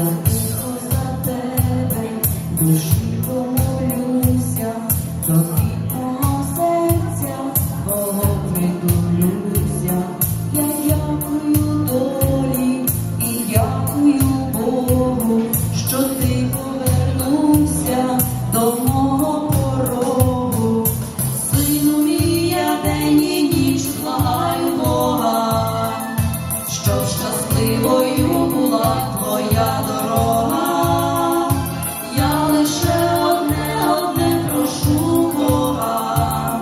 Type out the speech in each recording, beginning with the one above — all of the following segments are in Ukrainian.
Я тихо за тебе душу. щасливою була твоя дорога, я лише одне, одне прошу Бога,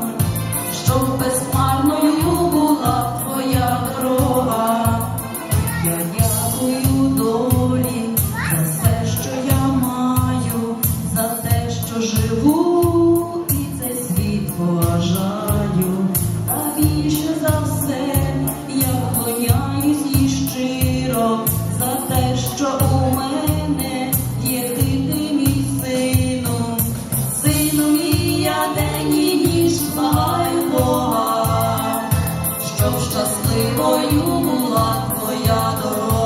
щоб безмарною була твоя дорога, я дякую долі за все, що я маю, за те, що живу і цей світ поважаю. силою була твоя дорога.